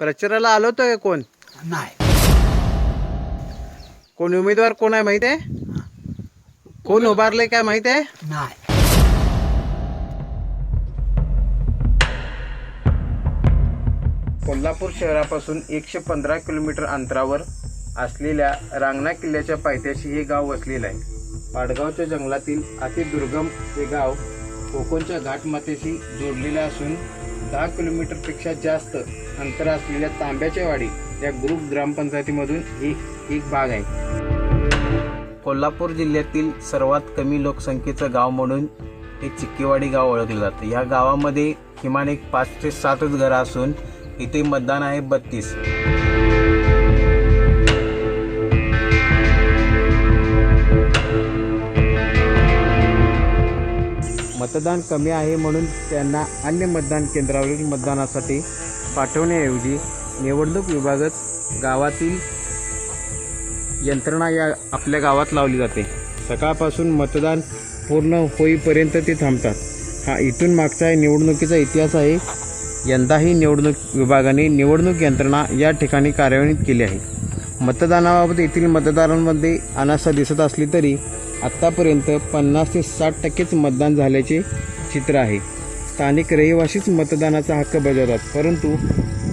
प्रचाराला आलो होतं का कोण? नाही. कोण उमेदवार कोण आहे माहीत आहे? कोण उभारले काय माहीत आहे? नाही. कोल्हापूर शहरापासून एकशे पंधरा किलोमीटर अंतरावर असलेल्या रांगणा किल्ल्याच्या पायथ्याशी हे गाव वसलेलं आहे. पाडगावच्या जंगलातील अति दुर्गम हे गाव कोकणच्या घाटमाथ्याशी जोडलेलं असून दहा किलोमीटरपेक्षा जास्त अंतर असलेल्या तांब्याच्या वाडी या ग्रुप ग्रामपंचायतीमधून ही एक भाग आहे. कोल्हापूर जिल्ह्यातील सर्वात कमी लोकसंख्येचं गाव म्हणून हे चिक्कीवाडी गाव ओळखलं जातं. या गावामध्ये किमान एक पाच ते सातच घरं असून इथे मतदान आहे बत्तीस. मतदान कमी आहे म्हणून त्यांना अन्य मतदान केंद्रावरील मतदानासाठी पाठवण्याऐवजी निवडणूक विभागच गावातील यंत्रणा या आपल्या गावात लावली जाते. सकाळपासून मतदान पूर्ण होईपर्यंत ते थांबतात. हा इथून मागचा निवडणुकीचा इतिहास आहे. यंदाही निवडणूक विभागाने निवडणूक यंत्रणा या ठिकाणी कार्यान्वित केली आहे. मतदानाबाबत येथील मतदारांमध्ये अनासा दिसत असली तरी आत्तापर्यंत पन्नास ते साठ टक्केच मतदान झाल्याचे चित्र आहे. स्थानिक रहिवासीच मतदानाचा हक्क बजावतात परंतु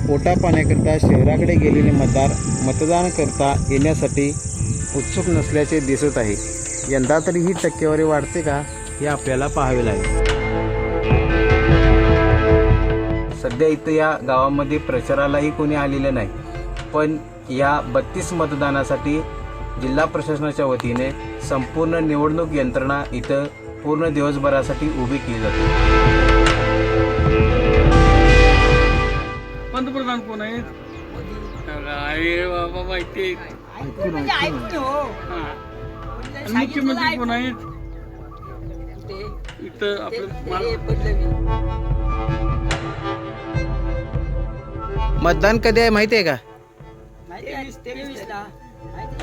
पोटापाण्याकरता शहराकडे गेलेले मतदार मतदान करता येण्यासाठी उत्सुक नसल्याचे दिसत आहे. यंदा तरी ही टक्केवारी वाढते का हे आपल्याला पाहावे लागेल. सध्या इथं या गावामध्ये प्रचारालाही कोणी आलेलं नाही पण या बत्तीस मतदानासाठी जिल्हा प्रशासनाच्या वतीने संपूर्ण निवडणूक यंत्रणा इथं पूर्ण दिवसभरासाठी उभी केली जाते. पंतप्रधान कोण आहेत? अरे बाबा माहिती आहे. हा. आणि मुख्यमंत्री कोण आहेत? इथं आपलं मतदान कधी आहे माहिती आहे का? Bye.